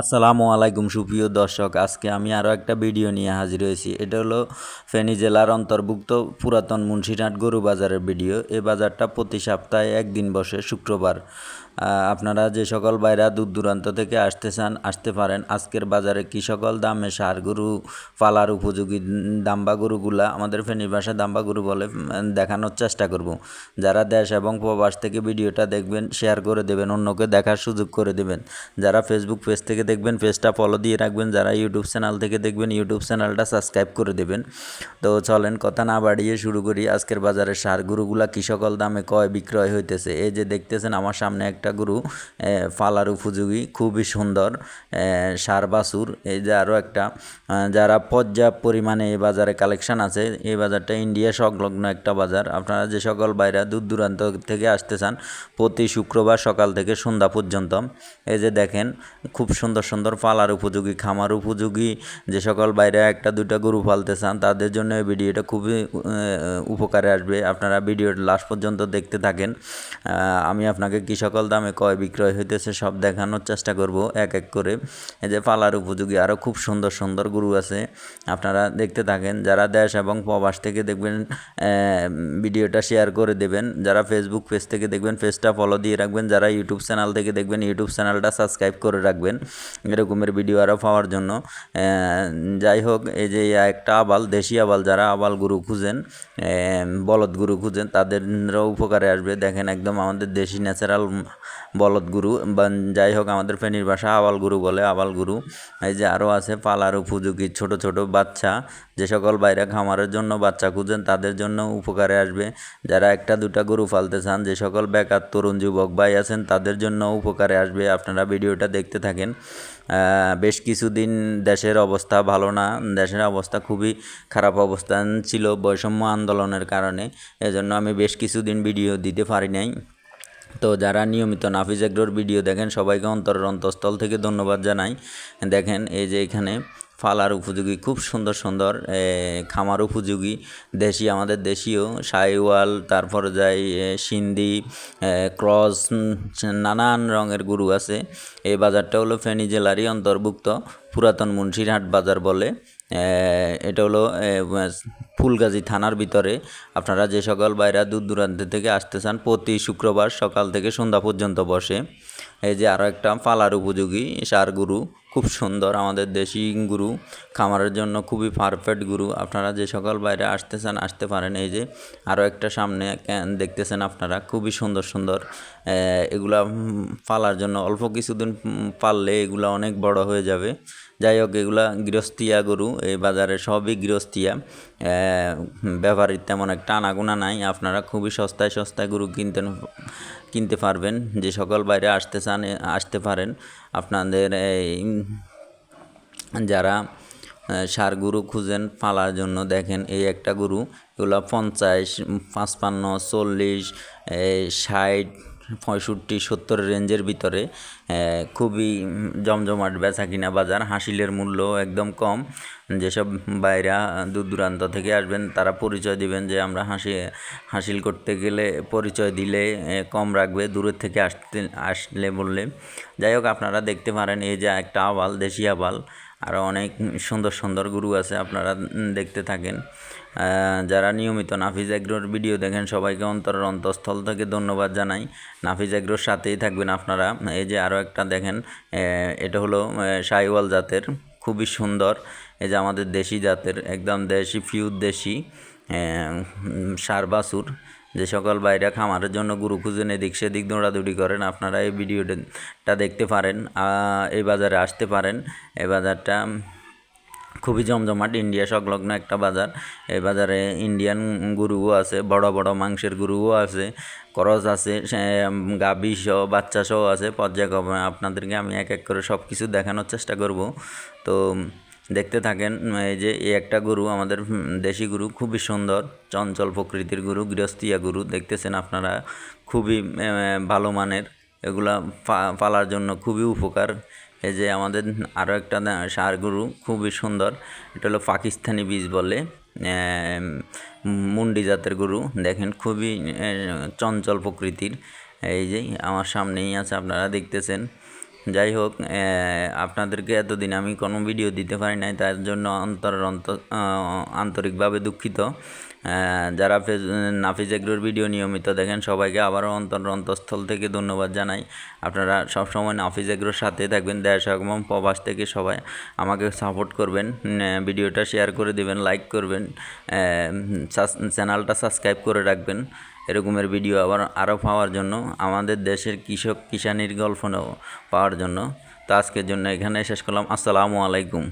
আসসালামু আলাইকুম সুপ্রিয় দর্শক, আজকে আমি আরও একটা ভিডিও নিয়ে হাজির হয়েছি। এটা হলো ফেনী জেলার অন্তর্ভুক্ত পুরাতন মুন্সিরহাট গরু বাজারের ভিডিও। এ বাজারটা প্রতি সপ্তাহে একদিন বসে শুক্রবার। আপনারা যে সকল বাইরা দূর দূরান্ত থেকে আসতে চান, আসতে পারেন। আজকের বাজারে কী সকল দামে সার গরু পালার উপযোগী দাম্বা গরুগুলা আমাদের ফেনীর ভাষায় দাম্বা গরু বলে দেখানোর চেষ্টা করব। যারা দেশ এবং প্রবাস থেকে ভিডিওটা দেখবেন শেয়ার করে দেবেন, অন্যকে দেখার সুযোগ করে দেবেন। যারা ফেসবুক পেজ থেকে দেখবেন পেজটা ফলো দিয়ে রাখবেন। যারা ইউটিউব চ্যানেল থেকে দেখবেন ইউটিউব চ্যানেলটা সাবস্ক্রাইব করে দেবেন। তো চলেন, কথা না বাড়িয়ে শুরু করি। আজকের বাজারে সার গরুগুলা কী সকল দামে কয় বিক্রয় হইতেছে? এই যে দেখতেছেন, আমার সামনে একটা গরু ফালার উপযোগী, খুবই সুন্দর সার বাছুর। এই যে আরও একটা যারা পর্যাপ্ত পরিমাণে এই বাজারে কালেকশন আছে, এই বাজারটা ইন্ডিয়া সংলগ্ন একটা বাজার। আপনারা যে সকল বাইরা দূর দূরান্ত থেকে আসতে চান, প্রতি শুক্রবার সকাল থেকে সন্ধ্যা পর্যন্ত, এই যে দেখেন, খুব সুন্দর সুন্দর পালার উপযোগী, খামার উপযোগী, যে সকল বাইরে একটা দুটা গরু পালতে চান, তাদের জন্য এই ভিডিওটা খুবই উপকারে আসবে। আপনারা ভিডিওটা লাস্ট পর্যন্ত দেখতে থাকেন। আমি আপনাকে কী সকল দামে কয় বিক্রয় হইতেছে, সব দেখানোর চেষ্টা করব, এক এক করে। এই যে পালার উপযোগী আরও খুব সুন্দর সুন্দর গরু আছে। আপনারা দেখতে থাকেন, যারা দেশ এবং প্রবাস থেকে দেখবেন ভিডিওটা শেয়ার করে দেবেন। যারা ফেসবুক পেজ থেকে দেখবেন পেজটা ফলো দিয়ে রাখবেন। যারা ইউটিউব চ্যানেল থেকে দেখবেন ইউটিউব চ্যানেলটা সাবস্ক্রাইব করে রাখবেন। এরকমের ভিডিও আরও পাওয়ার জন্য। যাই হোক, এই যে একটা আবাল, দেশি আবাল, যারা আবাল গরু খুঁজেন বলদ গরু খুঁজেন, তাদেরও উপকারে আসবে। দেখেন একদম আমাদের দেশি ন্যাচারাল বলদ গুরু, বা যাই হোক আমাদের ফেনীর ভাষা আবাল গুরু বলে, আবাল গুরু। এই যে আরও আছে, পালার উপযোগী, ছোট ছোট বাচ্চা। যে সকল বাইরে খামারের জন্য বাচ্চা খুঁজেন, তাদের জন্য উপকারে আসবে। যারা একটা দুটা গরু পালতে চান, যে সকল বেকার তরুণ যুবক ভাই আছেন, তাদের জন্য উপকারে আসবে। আপনারা ভিডিওটা দেখতে থাকেন। বেশ কিছুদিন দেশের অবস্থা ভালো না। দেশের অবস্থা খুবই খারাপ অবস্থান ছিল বৈষম্য আন্দোলনের কারণে। এজন্য আমি বেশ কিছুদিন ভিডিও দিতে পারি নাই। তো যারা নিয়মিত নাফিজ এগ্রোর ভিডিও দেখেন, সবাইকে অন্তরের অন্তঃস্থল থেকে ধন্যবাদ জানাই। দেখেন এই যে এখানে ফালার উপযোগী, খুব সুন্দর সুন্দর খামার উপযোগী, দেশি, আমাদের দেশীয়, সাইওয়াল, তারপরে যাই সিন্ধি ক্রস নানান রঙের গরু আছে। এই বাজারটা হলো ফেনী জেলারই অন্তর্ভুক্ত, পুরাতন মুন্সিরহাট বাজার বলে। এটা হলো ফুলগাজী থানার ভিতরে। আপনারা যে সকল বাইরা দূর দূরান্ত থেকে আসতে চান, প্রতি শুক্রবার সকাল থেকে সন্ধ্যা পর্যন্ত বসে। এই যে আরও একটা পালার উপযোগী সার গরু খুব সুন্দর আমাদের দেশি গুরু। খামারের জন্য খুবই পারফেক্ট গুরু। আপনারা যে সকল বাইরে আসতে চান আসতে পারেন এই যে। আরও একটা সামনে দেখতেছেন আপনারা। খুবই সুন্দর সুন্দর। এগুলা পালার জন্য অল্প কিছুদিন পাললে এগুলা অনেক বড় হয়ে যাবে। যাই হোক, এগুলা গৃহস্থিয়া গরু। এই বাজারে সবই গৃহস্থিয়া। ব্যাপারীর তেমন একটা আনাগোনা নাই। আপনারা খুবই সস্তায় সস্তায় গরু কিনতে কিনতে পারবেন। যে সকল বাইরে আসতে চান, আসতে পারেন। আপনাদের এই যারা সার গুরু খুঁজেন পালার জন্য, দেখেন এই একটা গুরু, এগুলো পঞ্চাশ, পাঁচপান্ন, চল্লিশ ষাট পঁয়ষট্টি, সত্তর রেঞ্জের ভিতরে খুবই জমজমাট বেচা কিনা বাজার, হাসিলের মূল্য একদম কম। যেসব বাইরা দূর দূরান্ত থেকে আসবেন, তারা পরিচয় দিবেন যে আমরা হাসি, হাসিল করতে গেলে পরিচয় দিলে কম রাখবে, দূরের থেকে আসতে, আসলে বললে। যাই হোক, আপনারা দেখতে পারেন, এই যে একটা আবাল, দেশি আবাল আরও অনেক সুন্দর সুন্দর গুরু আছে, আপনারা দেখতে থাকেন। যারা নিয়মিত নাফিজ এগ্রোর ভিডিও দেখেন, সবাইকে অন্তরের অন্তঃস্থল থেকে ধন্যবাদ জানাই। নাফিজ এগ্রোর সাথেই থাকবেন আপনারা। এই যে আরও একটা দেখেন এটা হলো সাইওয়াল জাতের, খুবই সুন্দর। এই যে আমাদের দেশি জাতের, একদম দেশি ফিউর দেশি সার বাছুর। যে সকল বাইরে খামারের জন্য গুরু খুঁজেন, এদিক সেদিক দৌড়াদৌড়ি করেন, আপনারা এই ভিডিওটা দেখতে পারেন এই বাজারে আসতে পারেন। এই বাজারটা খুবই জমজমাট, ইন্ডিয়া সংলগ্ন একটা বাজার। এই বাজারে ইন্ডিয়ান গরুও আছে, বড় বড় মাংসের গরুও আছে করজ আছে গাভী সহ, বাচ্চা সহ আছে। পর্যায়ক্রমে আপনাদেরকে আমি এক এক করে সব কিছু দেখানোর চেষ্টা করব। তো দেখতে থাকেন এই যে এই একটা গরু আমাদের দেশি গরু, খুবই সুন্দর, চঞ্চল প্রকৃতির গরু, গৃহস্থিয়া গরু, দেখতেছেন আপনারা, খুবই ভালো মানের, এগুলা পালার জন্য খুবই উপকার, এই যে আমাদের আরও একটা সার গরু, খুবই সুন্দর, এটা হলো পাকিস্তানি বীজ বলে মুন্ডি জাতের গরু, দেখেন খুবই চঞ্চল প্রকৃতির, এই যে আমার সামনেই আছে, আপনারা দেখতেছেন যাই হোক আপনাদেরকে এতদিন আমি কোনো ভিডিও দিতে পারি নাই, তার জন্য অন্তর অন্ত আন্তরিকভাবে দুঃখিত। যারা ফেস- নাফিজ এগ্রোর ভিডিও নিয়মিত দেখেন, সবাইকে আবারও অন্তর অন্তঃস্থল থেকে ধন্যবাদ জানাই। আপনারা সবসময় নাফিজ এগ্রোর সাথে থাকবেন, দেশ এবং প্রবাস থেকে সবাই আমাকে সাপোর্ট করবেন ভিডিওটা শেয়ার করে দেবেন লাইক করবেন চ্যানেলটা সাবস্ক্রাইব করে রাখবেন। এরকমের ভিডিও আবার আরও পাওয়ার জন্য, আমাদের দেশের কৃষক কিষানির গল্প পাওয়ার জন্য। তো আজকের জন্য এখানে শেষ করলাম। আসসালামু আলাইকুম।